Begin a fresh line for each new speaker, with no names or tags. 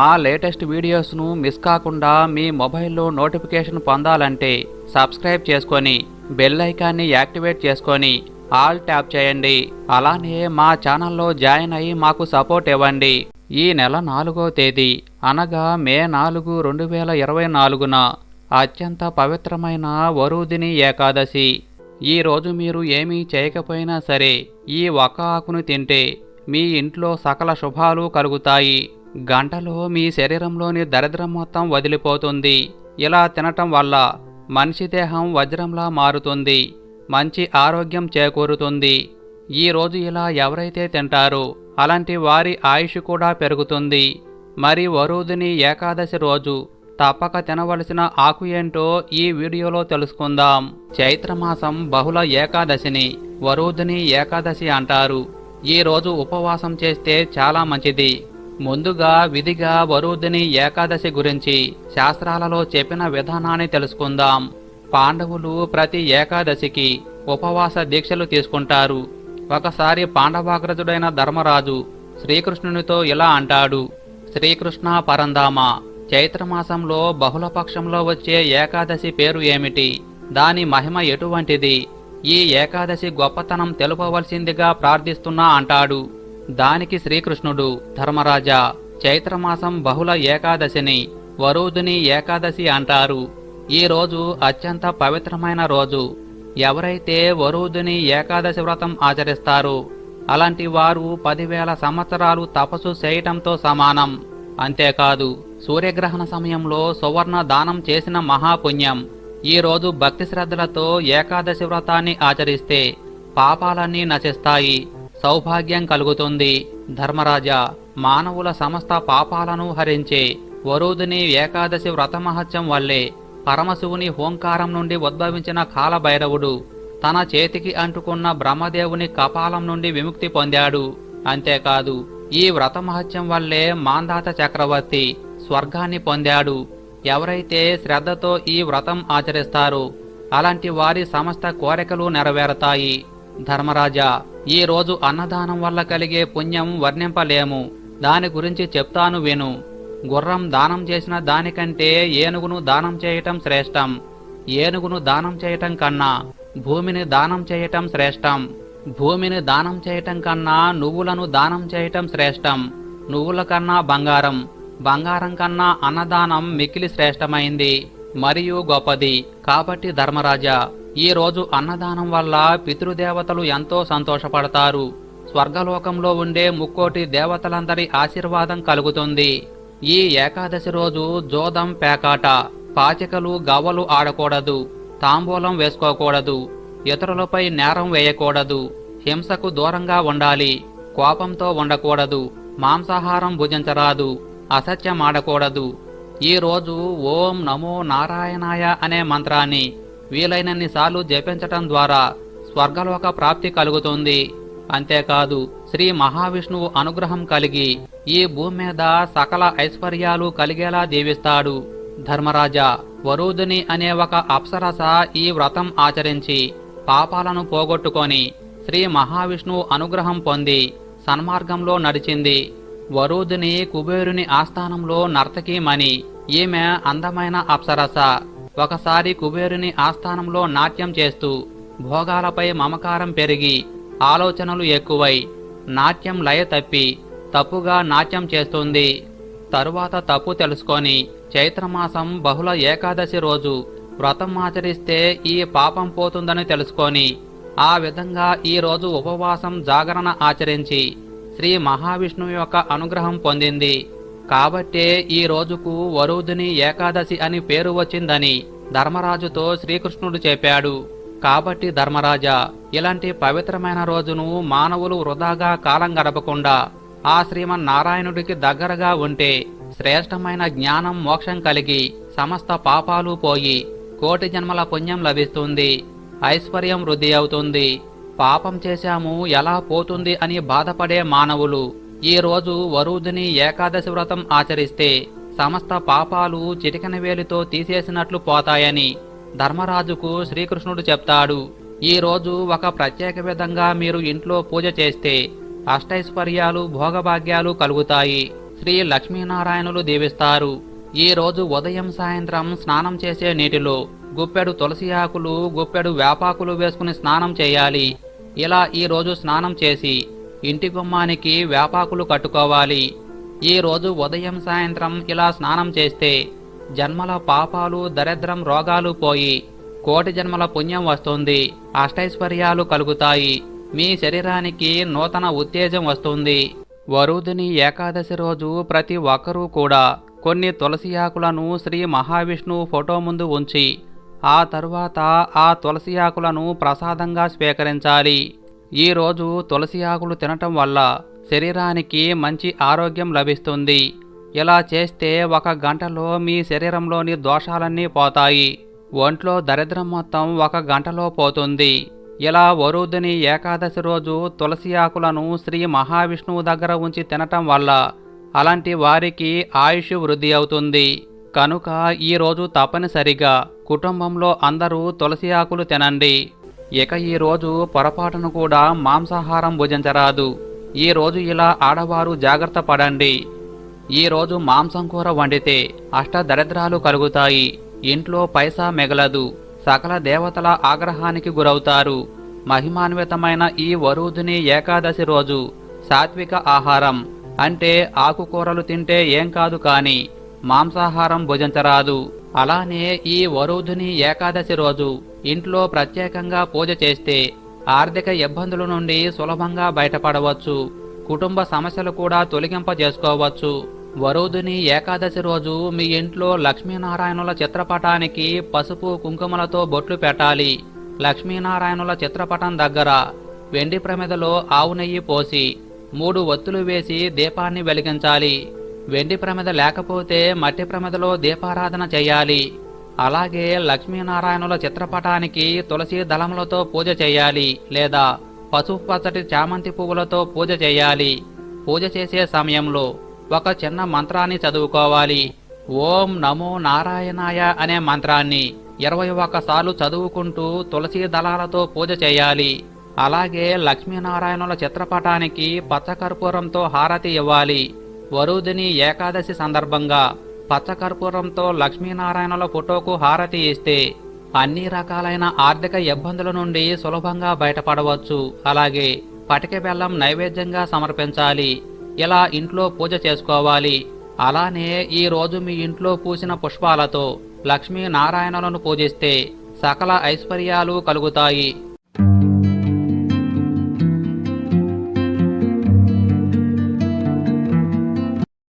మా latest వీడియోస్ను miss కాకుండా మీ మొబైల్లో నోటిఫికేషన్ పొందాలంటే సబ్స్క్రైబ్ చేసుకొని బెల్ ఐకాన్ని యాక్టివేట్ చేసుకొని ఆల్ ట్యాప్ చేయండి. అలానే మా ఛానల్లో జాయిన్ అయ్యి మాకు సపోర్ట్ ఇవ్వండి. ఈ నెల నాలుగో తేదీ అనగా మే నాలుగు రెండు వేల ఇరవై నాలుగున అత్యంత పవిత్రమైన వరుదిని ఏకాదశి. ఈ రోజు మీరు ఏమీ చేయకపోయినా సరే ఈ ఒక్క ఆకును తింటే మీ ఇంట్లో సకల శుభాలు కలుగుతాయి. గంటలో మీ శరీరంలోని దరిద్రం మొత్తం వదిలిపోతుంది. ఇలా తినటం వల్ల మనిషి దేహం వజ్రంలా మారుతుంది. మంచి ఆరోగ్యం చేకూరుతుంది. ఈరోజు ఇలా ఎవరైతే తింటారో అలాంటి వారి ఆయుష్ కూడా పెరుగుతుంది. మరి వరుదిని ఏకాదశి రోజు తప్పక తినవలసిన ఆకు ఏంటో ఈ వీడియోలో తెలుసుకుందాం. చైత్రమాసం బహుళ ఏకాదశిని వరుదిని ఏకాదశి అంటారు. ఈ రోజు ఉపవాసం చేస్తే చాలా మంచిది. ముందుగా విధిగా వరుదిని ఏకాదశి గురించి శాస్త్రాలలో చెప్పిన విధానాన్ని తెలుసుకుందాం. పాండవులు ప్రతి ఏకాదశికి ఉపవాస దీక్షలు తీసుకుంటారు. ఒకసారి పాండవాగ్రజుడైన ధర్మరాజు శ్రీకృష్ణునితో ఇలా అంటాడు. శ్రీకృష్ణ పరందామ చైత్రమాసంలో బహుళపక్షంలో వచ్చే ఏకాదశి పేరు ఏమిటి? దాని మహిమ ఎటువంటిది? ఈ ఏకాదశి గొప్పతనం తెలుపవలసిందిగా ప్రార్థిస్తున్నా అంటాడు. దానికి శ్రీకృష్ణుడు ధర్మరాజా చైత్రమాసం బహుళ ఏకాదశిని వరుదుని ఏకాదశి అంటారు. ఈ రోజు అత్యంత పవిత్రమైన రోజు. ఎవరైతే వరుదుని ఏకాదశి వ్రతం ఆచరిస్తారు అలాంటి వారు పదివేల సంవత్సరాలు తపస్సు చేయటంతో సమానం. అంతేకాదు సూర్యగ్రహణ సమయంలో సువర్ణ దానం చేసిన మహాపుణ్యం. ఈ రోజు భక్తి శ్రద్ధలతో ఏకాదశి వ్రతాన్ని ఆచరిస్తే పాపాలన్నీ నశిస్తాయి. సౌభాగ్యం కలుగుతుంది. ధర్మరాజా మానవుల సమస్త పాపాలను హరించే వరుదిని ఏకాదశి వ్రతమహత్యం వల్లే పరమశివుని హోంకారం నుండి ఉద్భవించిన కాలభైరవుడు తన చేతికి అంటుకున్న బ్రహ్మదేవుని కపాలం నుండి విముక్తి పొందాడు. అంతేకాదు ఈ వ్రతమహత్యం వల్లే మాందాత చక్రవర్తి స్వర్గాన్ని పొందాడు. ఎవరైతే శ్రద్ధతో ఈ వ్రతం ఆచరిస్తారో అలాంటి వారి సమస్త కోరికలు నెరవేరతాయి. ధర్మరాజా ఈ రోజు అన్నదానం వల్ల కలిగే పుణ్యం వర్ణింపలేము. దాని గురించి చెప్తాను విను. గుర్రం దానం చేసిన దానికంటే ఏనుగును దానం చేయటం శ్రేష్టం. ఏనుగును దానం చేయటం కన్నా భూమిని దానం చేయటం శ్రేష్టం. భూమిని దానం చేయటం కన్నా నువ్వులను దానం చేయటం శ్రేష్టం. నువ్వుల కన్నా బంగారం. బంగారం కన్నా అన్నదానం మిక్కిలి శ్రేష్టమైంది. మరియు గొప్పది. కాబట్టి ధర్మరాజా ఈ రోజు అన్నదానం వల్ల పితృదేవతలు ఎంతో సంతోషపడతారు. స్వర్గలోకంలో ఉండే ముక్కోటి దేవతలందరి ఆశీర్వాదం కలుగుతుంది. ఈ ఏకాదశి రోజు జోదం పేకాట పాచికలు గవ్వలు ఆడకూడదు తాంబూలం వేసుకోకూడదు ఇతరులపై నేరం వేయకూడదు హింసకు దూరంగా ఉండాలి కోపంతో ఉండకూడదు మాంసాహారం భుజించరాదు అసత్యం ఆడకూడదు. ఈ రోజు ఓం నమో నారాయణాయ అనే మంత్రాన్ని వీలైనన్ని సార్లు జపించటం ద్వారా స్వర్గలోక ప్రాప్తి కలుగుతుంది. అంతేకాదు శ్రీ మహావిష్ణువు అనుగ్రహం కలిగి ఈ భూమి మీద సకల ఐశ్వర్యాలు కలిగేలా దీవిస్తాడు ధర్మరాజా వరుదుని అనే ఒక అప్సరస ఈ వ్రతం ఆచరించి పాపాలను పోగొట్టుకొని శ్రీ మహావిష్ణువు అనుగ్రహం పొంది సన్మార్గంలో నడిచింది. వరుదుని కుబేరుని ఆస్థానంలో నర్తకీమణి ఈమె అందమైన అప్సరస. ఒకసారి కుబేరుని ఆస్థానంలో నాట్యం చేస్తూ భోగాలపై మమకారం పెరిగి ఆలోచనలు ఎక్కువై నాట్యం లయ తప్పి తప్పుగా నాట్యం చేస్తుంది. తరువాత తప్పు తెలుసుకొని చైత్రమాసం బహుళ ఏకాదశి రోజు వ్రతం ఆచరిస్తే ఈ పాపం పోతుందని తెలుసుకొని ఆ విధంగా ఈ రోజు ఉపవాసం జాగరణ ఆచరించి శ్రీ మహావిష్ణువు యొక్క అనుగ్రహం పొందింది. కాబట్టే ఈ రోజుకు వరుదిని ఏకాదశి అని పేరు వచ్చిందని ధర్మరాజుతో శ్రీకృష్ణుడు చెప్పాడు. కాబట్టి ధర్మరాజా ఇలాంటి పవిత్రమైన రోజును మానవులు వృధాగా కాలం గడపకుండా ఆ శ్రీమన్నారాయణుడికి దగ్గరగా ఉంటే శ్రేష్టమైన జ్ఞానం మోక్షం కలిగి సమస్త పాపాలు పోయి కోటి జన్మల పుణ్యం లభిస్తుంది ఐశ్వర్యం వృద్ధి అవుతుంది. పాపం చేశాము ఎలా పోతుంది అని బాధపడే మానవులు ఈ రోజు వరుదిని ఏకాదశి వ్రతం ఆచరిస్తే సమస్త పాపాలు చిటికన వేలితో తీసేసినట్లు పోతాయని ధర్మరాజుకు శ్రీకృష్ణుడు చెప్తాడు. ఈ రోజు ఒక ప్రత్యేక విధంగా మీరు ఇంట్లో పూజ చేస్తే అష్టైశ్వర్యాలు భోగభాగ్యాలు కలుగుతాయి. శ్రీ లక్ష్మీనారాయణులు దీవిస్తారు. ఈ రోజు ఉదయం సాయంత్రం స్నానం చేసే నీటిలో గుప్పెడు తులసి ఆకులు గుప్పెడు వేపాకులు వేసుకుని స్నానం చేయాలి. ఇలా ఈ రోజు స్నానం చేసి ఇంటి గుమ్మానికి వేపాకులు కట్టుకోవాలి. ఈ రోజు ఉదయం సాయంత్రం ఇలా స్నానం చేస్తే జన్మల పాపాలు దరిద్రం రోగాలు పోయి కోటి జన్మల పుణ్యం వస్తుంది అష్టైశ్వర్యాలు కలుగుతాయి. మీ శరీరానికి నూతన ఉత్తేజం వస్తుంది. వరుదిని ఏకాదశి రోజు ప్రతి ఒక్కరూ కూడా కొన్ని తులసి ఆకులను శ్రీ మహావిష్ణువు ఫోటో ముందు ఉంచి ఆ తరువాత ఆ తులసి ఆకులను ప్రసాదంగా స్వీకరించాలి. ఈరోజు తులసి ఆకులు తినటం వల్ల శరీరానికి మంచి ఆరోగ్యం లభిస్తుంది. ఇలా చేస్తే ఒక గంటలో మీ శరీరంలోని దోషాలన్నీ పోతాయి. ఒంట్లో దరిద్రం మొత్తం ఒక గంటలో పోతుంది. ఇలా వరుదిని ఏకాదశి రోజు తులసి ఆకులను శ్రీ మహావిష్ణువు దగ్గర ఉంచి తినటం వల్ల అలాంటి వారికి ఆయుష్ వృద్ధి అవుతుంది. కనుక ఈరోజు తప్పనిసరిగా కుటుంబంలో అందరూ తులసి ఆకులు తినండి. ఇక ఈ రోజు పొరపాటును కూడా మాంసాహారం భుజించరాదు. ఈ రోజు ఇలా ఆడవారు జాగ్రత్త పడండి. ఈ రోజు మాంసం కూర వండితే అష్ట దరిద్రాలు కలుగుతాయి. ఇంట్లో పైసా మిగలదు. సకల దేవతల ఆగ్రహానికి గురవుతారు. మహిమాన్వితమైన ఈ వరుదిని ఏకాదశి రోజు సాత్విక ఆహారం. అంటే ఆకుకూరలు తింటే ఏం కాదు కాని మాంసాహారం భుజించరాదు. అలానే ఈ వరుదిని ఏకాదశి రోజు ఇంట్లో ప్రత్యేకంగా పూజ చేస్తే ఆర్థిక ఇబ్బందుల నుండి సులభంగా బయటపడవచ్చు. కుటుంబ సమస్యలు కూడా తొలగింపజేసుకోవచ్చు. వరుదుని ఏకాదశి రోజు మీ ఇంట్లో లక్ష్మీనారాయణుల చిత్రపటానికి పసుపు కుంకుమలతో బొట్లు పెట్టాలి. లక్ష్మీనారాయణుల చిత్రపటం దగ్గర వెండి ప్రమిదలో ఆవు నెయ్యి పోసి మూడు ఒత్తులు వేసి దీపాన్ని వెలిగించాలి. వెండి ప్రమిద లేకపోతే మట్టి ప్రమిదలో దీపారాధన చేయాలి. అలాగే లక్ష్మీనారాయణుల చిత్రపటానికి తులసి దళములతో పూజ చేయాలి లేదా పసుపు పచ్చటి చామంతి పువ్వులతో పూజ చేయాలి. పూజ చేసే సమయంలో ఒక చిన్న మంత్రాన్ని చదువుకోవాలి. ఓం నమో నారాయణాయ అనే మంత్రాన్ని ఇరవై ఒక్కసార్లు చదువుకుంటూ తులసి దళాలతో పూజ చేయాలి. అలాగే లక్ష్మీనారాయణుల చిత్రపటానికి పచ్చకర్పూరంతో హారతి ఇవ్వాలి. వరుదిని ఏకాదశి సందర్భంగా పచ్చకర్పూరంతో లక్ష్మీనారాయణుల ఫోటోకు హారతి ఇస్తే అన్ని రకాలైన ఆర్థిక ఇబ్బందుల నుండి సులభంగా బయటపడవచ్చు. అలాగే పటిక బెల్లం నైవేద్యంగా సమర్పించాలి. ఇలా ఇంట్లో పూజ చేసుకోవాలి. అలానే ఈ రోజు మీ ఇంట్లో పూసిన పుష్పాలతో లక్ష్మీ నారాయణులను పూజిస్తే సకల ఐశ్వర్యాలు కలుగుతాయి.